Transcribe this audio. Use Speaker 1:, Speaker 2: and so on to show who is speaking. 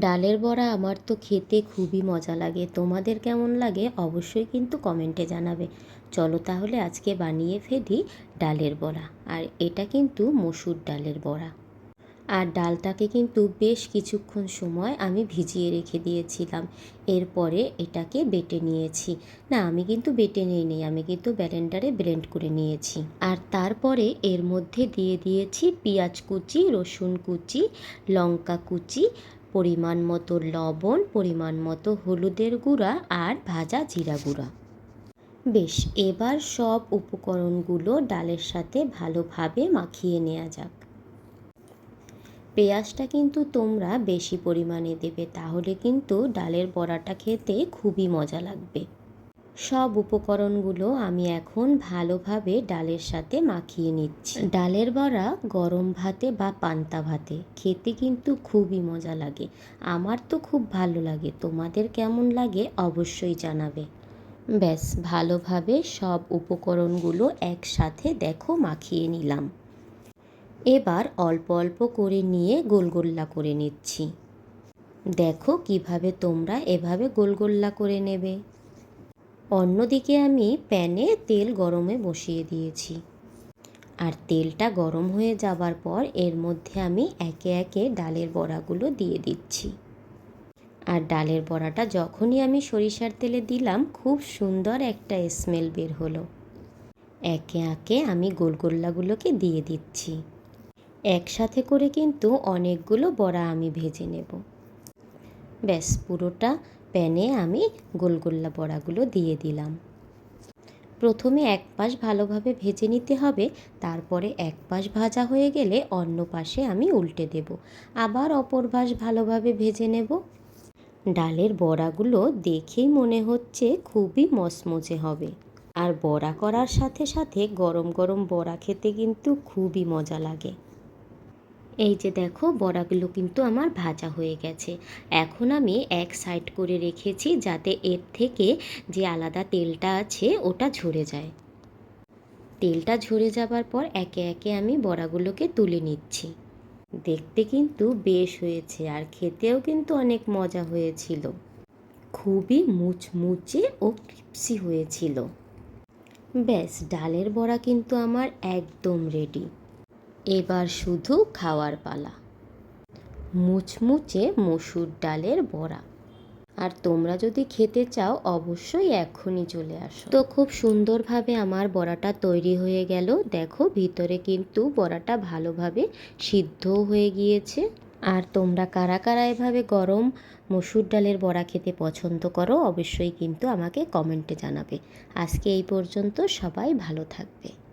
Speaker 1: ডালের বড়া আমার তো খেতে খুবই মজা লাগে। তোমাদের কেমন লাগে অবশ্যই কিন্তু কমেন্টে জানাবে। চলো তাহলে আজকে বানিয়ে ফেলি ডালের বড়া। আর এটা কিন্তু মসুর ডালের বড়া। আর ডালটাকে কিন্তু বেশ কিছুক্ষণ সময় আমি ভিজিয়ে রেখে দিয়েছিলাম। এরপরে এটাকে বেটে নিয়েছি। না, আমি কিন্তু বেটে নিই নি আমি কিন্তু ব্যালেন্ডারে ব্লেন্ড করে নিয়েছি। আর তারপরে এর মধ্যে দিয়ে দিয়েছি পেঁয়াজ কুচি, রসুন কুচি, লঙ্কা কুচি পরিমাণ মতো লবণ, পরিমাণ মতো হলুদের গুঁড়া আর ভাজা জিরা গুঁড়া। বেশ, এবার সব উপকরণগুলো ডালের সাথে ভালোভাবে মাখিয়ে নেওয়া যাক। পেঁয়াজটা কিন্তু তোমরা বেশি পরিমাণে দেবে, তাহলে কিন্তু ডালের বড়াটা খেতে খুবই মজা লাগবে। সব উপকরণগুলো আমি এখন ভালোভাবে ডালের সাথে মাখিয়ে নিচ্ছি। ডালের বড়া গরম ভাতে বা পান্তা ভাতে। খেতে কিন্তু খুবই মজা লাগে। আমার তো খুব ভালো লাগে। তোমাদের কেমন লাগে অবশ্যই জানাবে। ব্যাস, ভালোভাবে সব উপকরণগুলো একসাথে দেখো, মাখিয়ে নিলাম। এবার অল্প অল্প করে নিয়ে গোলগোল্লা করে নিচ্ছি। দেখো কীভাবে তোমরা এভাবে গোলগোল্লা করে নেবে। অন্যদিকে আমি প্যানে তেল গরমে বসিয়ে দিয়েছি। আর তেলটা গরম হয়ে যাবার পর এর মধ্যে আমি একে একে ডালের বড়াগুলো দিয়ে দিচ্ছি। আর ডালের বড়াটা যখনই আমি সরিষার তেলে দিলাম, খুব সুন্দর একটা স্মেল বের হলো। একে একে আমি গোলগোল্লাগুলোকে দিয়ে দিচ্ছি। একসাথে করে কিন্তু অনেকগুলো বড়া আমি ভেজে নেব। ব্যাস, পুরোটা প্যানে আমি গোলগোল্লা বড়াগুলো দিয়ে দিলাম। প্রথমে এক পাশ ভালোভাবে ভেজে নিতে হবে, তারপরে এক পাশ ভাজা হয়ে গেলে অন্য পাশে আমি উল্টে দেব। আবার অপর পাশ ভালোভাবে ভেজে নেব। ডালের বড়াগুলো দেখেই মনে হচ্ছে খুবই মচমচে হবে। আর বড়া করার সাথে সাথে গরম গরম বড়া খেতে কিন্তু খুবই মজা লাগে। এই যে দেখো, বড়াগুলো কিন্তু আমার ভাজা হয়ে গেছে। এখন আমি এক সাইড করে রেখেছি যাতে এর থেকে যে আলাদা তেলটা আছে, ওটা ঝরে যায়। তেলটা ঝরে যাবার পর একে একে আমি বড়াগুলোকে তুলে নিচ্ছি। দেখতে কিন্তু বেশ হয়েছে আর খেতেও কিন্তু অনেক মজা হয়েছিল। খুবই মুচমুচে ও ক্রিপসি হয়েছিল। ব্যাস, ডালের বড়া কিন্তু আমার একদম রেডি এবার শুধু খাওয়ার পালা। মুচমুচে মসুর ডালের বড়া। আর তোমরা যদি খেতে চাও, অবশ্যই এখনই চলে আসো। তো খুব সুন্দরভাবে আমার বড়াটা তৈরি হয়ে গেল। দেখো, ভিতরে কিন্তু বড়াটা ভালোভাবে সিদ্ধ হয়ে গিয়েছে। আর তোমরা কারা কারা এভাবে গরম মসুর ডালের বড়া খেতে পছন্দ করো, অবশ্যই কিন্তু আমাকে কমেন্টে জানাবে। আজকে এই পর্যন্ত সবাই ভালো থাকবে।